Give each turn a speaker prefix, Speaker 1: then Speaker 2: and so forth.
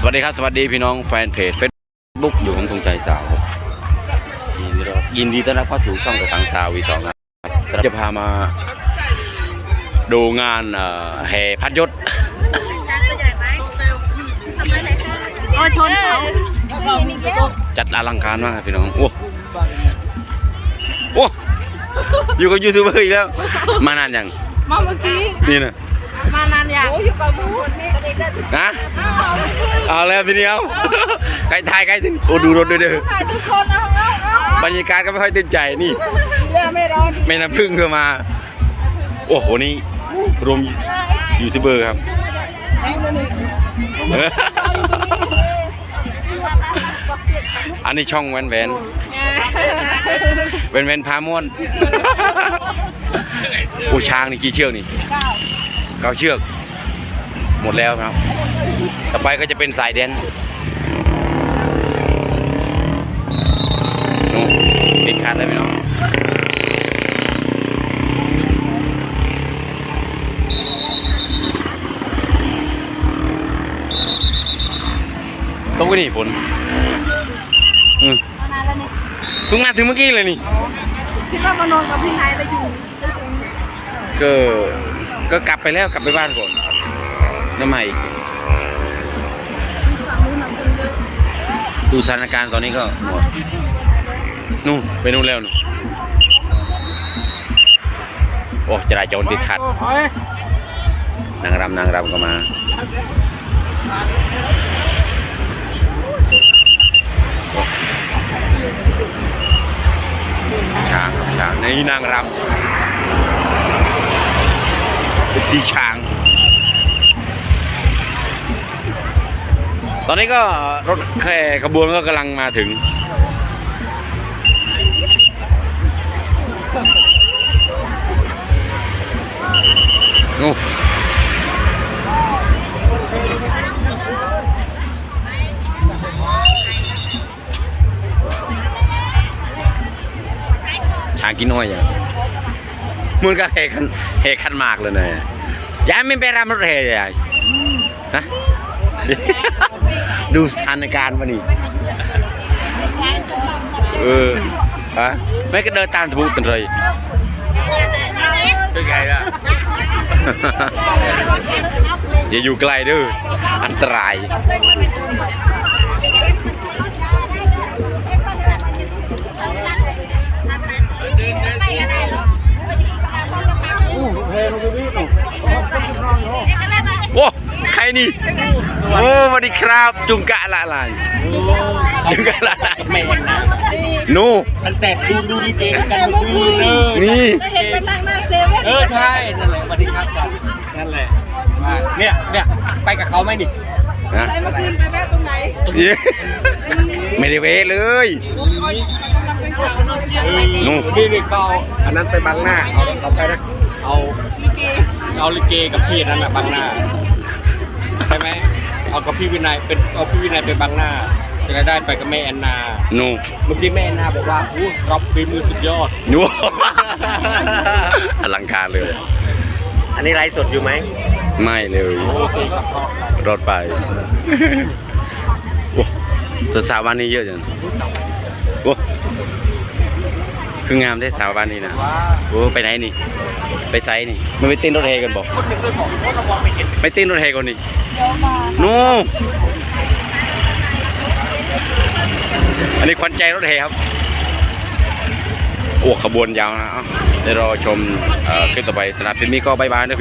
Speaker 1: สวัสดีครับ สวัสดีพี่น้องแฟนเพจเฟซบุ๊กอยู่ของธงใจสาวครับยินดีต้อนรับยินดีต้อนรับเข้าสู่ช่องกระสังสาววีสองครับจะพามา ดูงานเอ่อแห่พัดยศ
Speaker 2: อ๋อชนเขา
Speaker 1: จัดอลังการมากครับพี่น้อง โอ้โอ้อยู่กับยูทูบเบอร์อีกแล้ว มานานยัง
Speaker 2: มาเมื่อกี้
Speaker 1: นี่นะ
Speaker 2: มานานอย่างอยู่กับมูน
Speaker 1: นะเอาแล้วทีนี้เอาใกล้ทายใกล้ถึงโอ้ดูรถด้วยเด้อ
Speaker 2: ถ่ายทุกคนเอาเอาเอา
Speaker 1: บรรยากาศก็ไม่ค่อยเต็มใจนี่
Speaker 2: เรือไม่ร้อน
Speaker 1: แม่น้ำพึ่งเข้ามา โอ้โหนี่รวมยูทูบเบอร์ครับเอออันนี้ช่องแวนแวนแวนแวนพาม่วนโอ้ช้างนี่กี่เชือกนี่
Speaker 2: เก้า
Speaker 1: เก้าเชือก หมดแล้วครับ ต่อไปก็จะเป็นสายแดนนู่นติดขัดเลยพี่น้องตกไปนี่ฝนอืม
Speaker 2: มานานแล้วนี่
Speaker 1: เพิ่งมาถึงเมื่อกี้เลยนี่
Speaker 2: คิดว่ามานอนกับพี่นายแล้วอยู่
Speaker 1: ก็ ก็กลับไปแล้วกลับไปบ้านก่อนแล้วมาอีกดูสถานการณ์ตอนนี้ก็หมดนู่นไปนู่นแล้วนู่นโอ้จราจรติดขัด นางรำนางรำก็มาช้างครับช้างนี่นางรำ สีช้าง ตอนนี้ก็รถแค่ขบวนก็กำลังมาถึง นู่ช้างกินน้อยอย่างมันก็เฮคันเฮคันมากเลยเนี่ย ยายไม่ไปรำรถเฮยายฮะดูสถานการณ์มานี่เออฮะไม่ก็เดินตามทบุตันเลยเป็นไงล่ะอย่าอยู่ไกลด้วยอันตราย นี่โอ้สวัสดีครับจุงกะละลายจุงกะละลาย
Speaker 3: ไม่เห็นนะ
Speaker 1: นู
Speaker 3: ตั้งแต่ดูดูดีเกกันเมื่อคืนเลย
Speaker 1: นี่
Speaker 2: ได้เห็นเป็นนั่งหน้าเซเว่น
Speaker 3: เออใช่นั่นแหละสวัสดีครับกันนั่นแหละมาเนี่ยเนี่ยไปกับเขาไหมนี่
Speaker 1: นะ
Speaker 2: ใส่เมื่อคืนไปแวะตรงไหน
Speaker 1: เย้ไม่ได้เวะเลย
Speaker 2: กำลังเป็นข่าวเราเชียงใหม่
Speaker 1: นู่น
Speaker 3: นี่นี่เขาเอาอันนั้นไปบังหน้าเอาเอาไปนะเอา
Speaker 2: ลิเก
Speaker 3: เอาลิเกกับพี่นั่นแหละบังหน้า ใช่ไหมเอากับพี่วินัยเป็นเอาพี่วินัยไปบังหน้าจะได้ไปกับแม่แอนนา
Speaker 1: นู
Speaker 3: เมื่อกี้แม่แอนนาบอกว่าอู้รับฝีมือสุดยอด
Speaker 1: นู อลังการเลย
Speaker 3: อันนี้ไลฟ์สดอยู่ไหม
Speaker 1: ไม่เลย
Speaker 3: โอเคครับ
Speaker 1: รถไปโอ้สาวๆบ้านนี้เยอะจังโอ้ คืองามได้สาวบ้านนี้นะ
Speaker 3: ว้า
Speaker 1: โอ้ไปไหนนี่ ไปไซนี่มันไปเต้นรถเฮกันบอก
Speaker 3: คนหนึ่งเลยบอกว่าเรามองไม่เห็น
Speaker 1: ไปเต้นรถเฮกันนี่
Speaker 2: เดี๋ยวมา
Speaker 1: นูอันนี้ควันใจรถเฮครับโอ้ขบวนยาวนะเอ้าเดี๋ยวรอชมเอ่อคลิปต่อไปสำหรับคลิปนี้ก็บายบายนะ